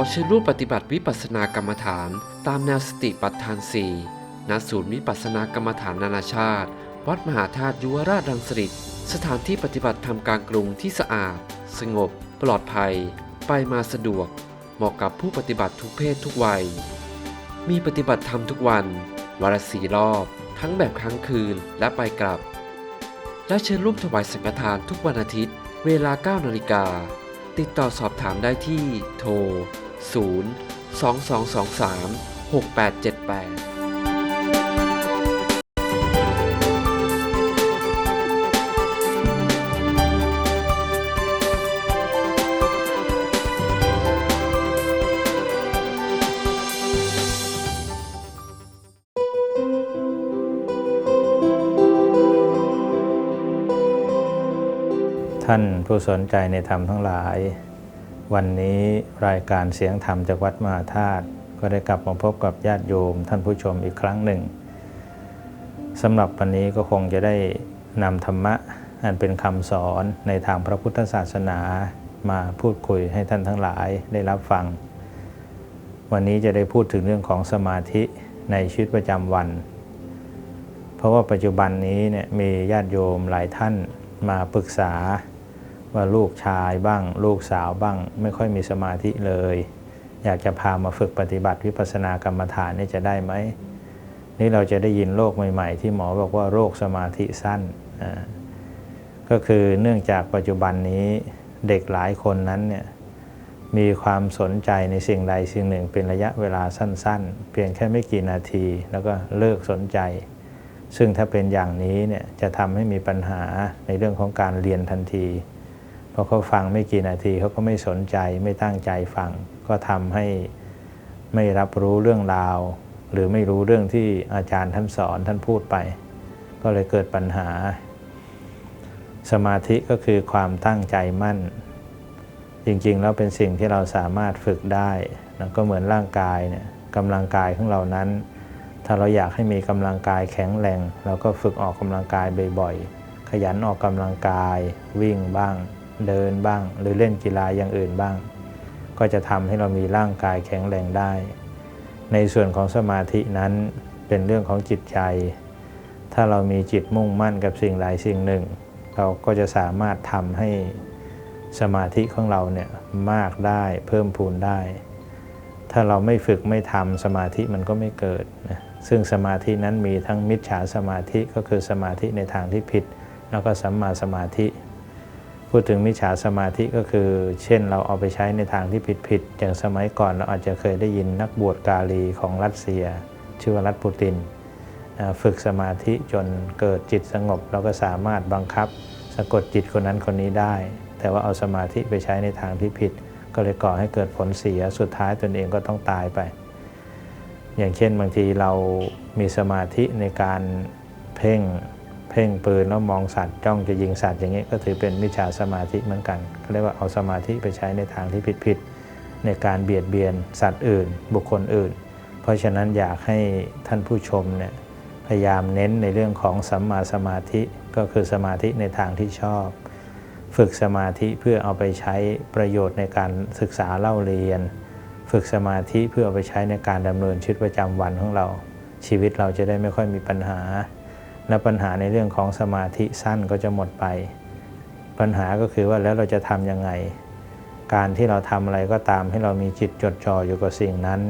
อเชิญร่วมปฏิบัติวิปัสสนากรรมฐาน ตามแนวสติปัฏฐานสี่ณศูนย์วิปัสสนากรรมฐานนานาชาติ วัดมหาธาตุยุวราชรังสฤษสถานที่ปฏิบัติธรรมกลางกรุงที่สะอาด สงบ ปลอดภัย ไปมาสะดวก เหมาะกับผู้ปฏิบัติทุกเพศทุกวัย มีปฏิบัติธรรมทุกวันวันละสี่รอบ ทั้งแบบค้งคืนและไปกลับ และเชิญร่วมถวายสังฆทานทุกวันอาทิตย์ เวลา 9 นาฬิกาติดต่อสอบถามได้ที่โทร 0 2223 6878ท่านผู้สนใจในธรรมทั้งหลาย วันนี้รายการเสียงธรรมจากวัดมหาธาตุก็ได้กลับมาพบกับญาติโยมท่านผู้ชมอีกครั้งหนึ่งสำหรับวันนี้ก็คงจะได้นำธรรมะอันเป็นคำสอนในทางพระพุทธศาสนามาพูดคุยให้ท่านทั้งหลายได้รับฟัง วันนี้จะได้พูดถึงเรื่องของสมาธิในชีวิตประจำวัน เพราะว่าปัจจุบันนี้เนี่ยมีญาติโยมหลายท่านมาปรึกษา ว่าลูกชายบ้าง ลูกสาวบ้าง ไม่ค่อยมีสมาธิเลย อยากจะพามาฝึกปฏิบัติวิปัสสนากรรมฐานนี่จะได้ไหมนี่เราจะได้ยินโรคใหม่ ๆ ที่หมอบอกว่าโรคสมาธิสั้นก็คือเนื่องจากปัจจุบันนี้เด็กหลายคนนั้นเนี่ยมีความสนใจในสิ่งใดสิ่งหนึ่งเป็นระยะเวลาสั้น ๆ เพียงแค่ไม่กี่นาที แล้วก็เลิกสนใจ ซึ่งถ้าเป็นอย่างนี้เนี่ยจะทำให้มีปัญหาในเรื่องของการเรียนทันที อเขาฟังไม่กี่นาทีเขาก็ไม่สนใจไม่ตั้งใจฟัง ก็ทำให้ไม่รับรู้เรื่องราว หรือไม่รู้เรื่องที่อาจารย์ท่านสอนท่านพูดไป ก็เลยเกิดปัญหา สมาธิก็คือความตั้งใจมั่น จริงๆแล้วเป็นสิ่งที่เราสามารถฝึกได้นะก็เหมือนร่างกายเนี่ยกำลังกายของเรานั้น ถ้าเราอยากให้มีกำลังกายแข็งแรงเราก็ฝึกออกกำลังกายบ่อยๆขยันออกกำลังกายวิ่งบ้าง เดินบ้าง หรือเล่นกีฬาอย่างอื่นบ้าง ก็จะทำให้เรามีร่างกายแข็งแรงได้ ในส่วนของสมาธินั้นเป็นเรื่องของจิตใจ ถ้าเรามีจิตมุ่งมั่นกับสิ่งใดสิ่งหนึ่ง เราก็จะสามารถทำให้สมาธิของเราเนี่ยมากได้เพิ่มพูนได้ ถ้าเราไม่ฝึกไม่ทำสมาธิมันก็ไม่เกิดนะซึ่งสมาธินั้นมีทั้งมิจฉาสมาธิก็คือสมาธิในทางที่ผิด แล้วก็สัมมาสมาธิ พูดถึงมิจฉาสมาธิก็คือ เช่นเราเอาไปใช้ในทางที่ผิดๆอย่างสมัยก่อนเราอาจจะเคยได้ยินนักบวชกาลีของรัสเซีย ชื่อว่ารัฐปูติน ฝึกสมาธิจนเกิดจิตสงบแล้วก็สามารถบังคับ สะกดจิตคนนั้นคนนี้ได้ แต่ว่าเอาสมาธิไปใช้ในทางที่ผิด ก็เลยก่อให้เกิดผลเสียสุดท้ายตนเองก็ต้องตายไป อย่างเช่นบางทีเรามีสมาธิในการเพ่ง เพ่งปืนแล้วมองสัตว์จ้องจะยิงสัตว์อย่างนี้ก็ถือเป็นมิจฉาสมาธิเหมือนกันเขาเรียกว่าเอาสมาธิไปใช้ในทางที่ผิดๆในการเบียดเบียนสัตว์อื่น บุคคลอื่น เพราะฉะนั้นอยากให้ท่านผู้ชมเนี่ยพยายามเน้นในเรื่องของสัมมาสมาธิก็คือสมาธิในทางที่ชอบ ฝึกสมาธิเพื่อเอาไปใช้ประโยชน์ในการศึกษาเล่าเรียน ฝึกสมาธิเพื่อเอาไปใช้ในการดำเนินชีวิตประจำวันของเรา ชีวิตเราจะได้ไม่ค่อยมีปัญหา และปัญหาในเรื่องของสมาธิสั้นก็จะหมดไป ปัญหาก็คือว่าแล้วเราจะทำยังไง การที่เราทำอะไรก็ตามให้เรามีจิตจดจ่ออยู่กับสิ่งนั้น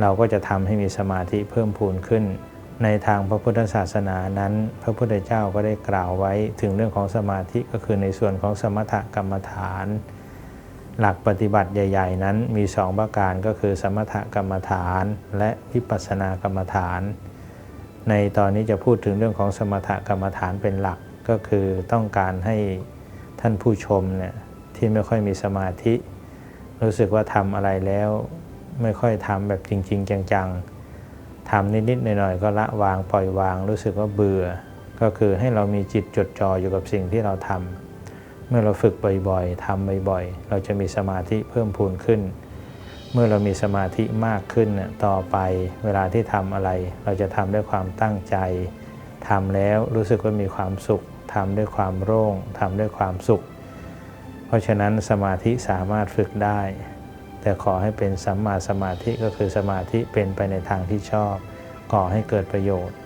เราก็จะทำให้มีสมาธิเพิ่มพูนขึ้น ในทางพระพุทธศาสนานั้น พระพุทธเจ้าก็ได้กล่าวไว้ถึงเรื่องของสมาธิก็คือในส่วนของสมถกรรมฐาน หลักปฏิบัติใหญ่ ๆ นั้นมีสองประการก็คือสมถกรรมฐาน และวิปัสสนากรรมฐาน ในตอนนี้จะพูดถึงเรื่องของสมถกรรมฐานเป็นหลักก็คือต้องการให้ท่านผู้ชมเนี่ยที่ไม่ค่อยมีสมาธิ รู้สึกว่าทำอะไรแล้วไม่ค่อยทำแบบจริง ๆ จังๆทำนิดๆหน่อยๆก็ละวางปล่อยวาง รู้สึกว่าเบื่อ ก็คือให้เรามีจิตจดจ่ออยู่กับสิ่งที่เราทำเมื่อเราฝึกบ่อยๆทำบ่อยๆ เราจะมีสมาธิเพิ่มพูนขึ้น เมื่อเรามีสมาธิมากขึ้นเนี่ยต่อไปเวลาที่ทำอะไร เราจะทำด้วยความตั้งใจทำแล้วรู้สึกว่ามีความสุขทำด้วยความโล่งทำด้วยความสุข เพราะฉะนั้นสมาธิสามารถฝึกได้แแต่ขอให้เป็นสัมมาสมาธิก็คือสมาธิเป็นไปในทางที่ชอบก่อให้เกิดประโยชน์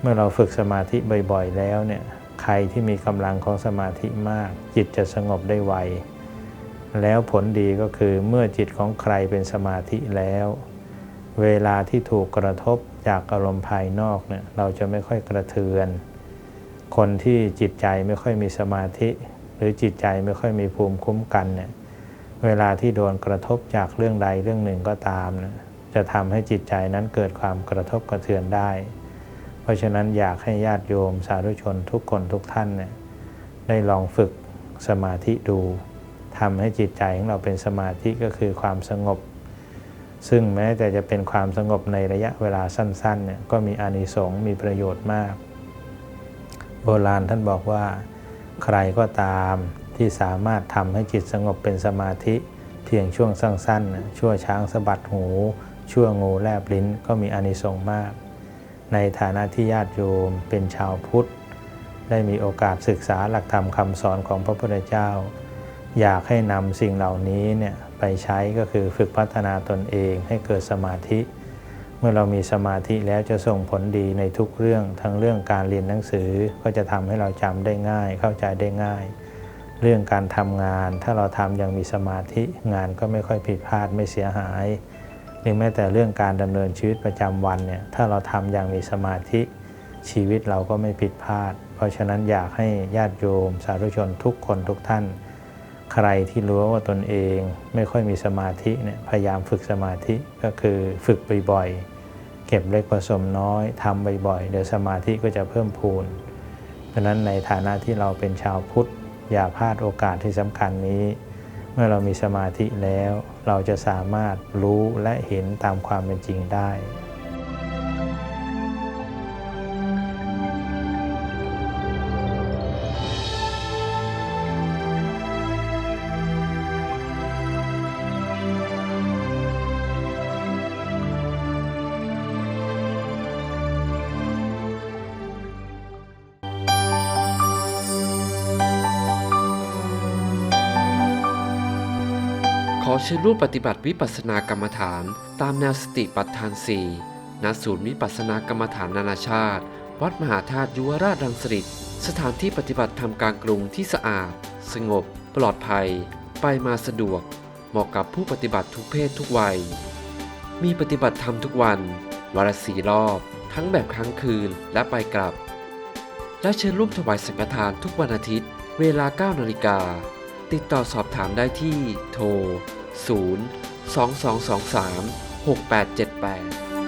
เมื่อเราฝึกสมาธิบ่อยๆ แล้วเนี่ยใครที่มีกำลังของสมาธิมาก จิตจะสงบได้ไว แล้วผลดีก็คือเมื่อจิตของใครเป็นสมาธิแล้ว เวลาที่ถูกกระทบจากอารมณ์ภายนอกเนี่ยเราจะไม่ค่อยกระเทือน คนที่จิตใจไม่ค่อยมีสมาธิ หรือจิตใจไม่ค่อยมีภูมิคุ้มกันเนี่ยเวลาที่โดนกระทบจากเรื่องใดเรื่องหนึ่งก็ตามเนี่ยจะทำให้จิตใจนั้นเกิดความกระทบกระเทือนได้ เพราะฉะนั้นอยากให้ญาติโยมสาธุชนทุกคนทุกท่านเนี่ยได้ลองฝึกสมาธิดู ทำให้จิตใจของเราเป็นสมาธิก็คือความสงบ ซึ่งแม้แต่จะเป็นความสงบในระยะเวลาสั้นๆเนี่ยก็มีอานิสงส์มีประโยชน์มาก โบราณท่านบอกว่า ใครก็ตามที่สามารถทำให้จิตสงบเป็นสมาธิ เพียงช่วงสั้นๆ ชั่วช้างสะบัดหู ชั่วงูแลบลิ้นก็มีอานิสงส์มาก ในฐานะที่ญาติโยมเป็นชาวพุทธ ได้มีโอกาสศึกษาหลักธรรมคำสอนของพระพุทธเจ้า อยากให้นำสิ่งเหล่านี้เนี่ยไปใช้ก็คือฝึกพัฒนาตนเองให้เกิดสมาธิ เมื่อเรามีสมาธิแล้วจะส่งผลดีในทุกเรื่องทั้งเรื่องการเรียนหนังสือก็จะทำให้เราจำได้ง่าย เข้าใจได้ง่าย เรื่องการทำงาน ถ้าเราทำอย่างมีสมาธิงานก็ไม่ค่อยผิดพลาดไม่เสียหายหรือแม้แต่เรื่องการดำเนินชีวิตประจำวันเนี่ยถ้าเราทำอย่างมีสมาธิชีวิตเราก็ไม่ผิดพลาด เพราะฉะนั้นอยากให้ญาติโยม สาธุชนทุกคนทุกท่าน ใครที่รู้ว่าตนเองไม่ค่อยมีสมาธิเนี่ยพยายามฝึกสมาธิก็คือฝึกบ่อยๆเก็บเล็กผสมน้อยทำบ่อยๆเดี๋ยวสมาธิก็จะเพิ่มพูนเพราะฉะนั้นในฐานะที่เราเป็นชาวพุทธอย่าพลาดโอกาสที่สำคัญนี้ เมื่อเรามีสมาธิแล้ว เราจะสามารถรู้และเห็นตามความเป็นจริงได้ เชิญร่วมปฏิบัติวิปัสสนากรรมฐาน ตามแนวสติปัฏฐาน4ณศูนย์วิปัสสนากรรมฐานนานาชาติ วัดมหาธาตุยุวราชรังสฤษสถานที่ปฏิบัติธรรมกลางกรุงที่สะอาด สงบ ปลอดภัย ไปมาสะดวก เหมาะกับผู้ปฏิบัติทุกเพศทุกวัย มีปฏิบัติธรรมทุกวันวันละสี่รอบ ทั้งแบบครั้งคืนและไปกลับ และเชิญร่วมถวายสังฆทานทุกวันอาทิตย์ เวลา 9 นาฬิกาติดต่อสอบถามได้ที่โทร 0 2223 6878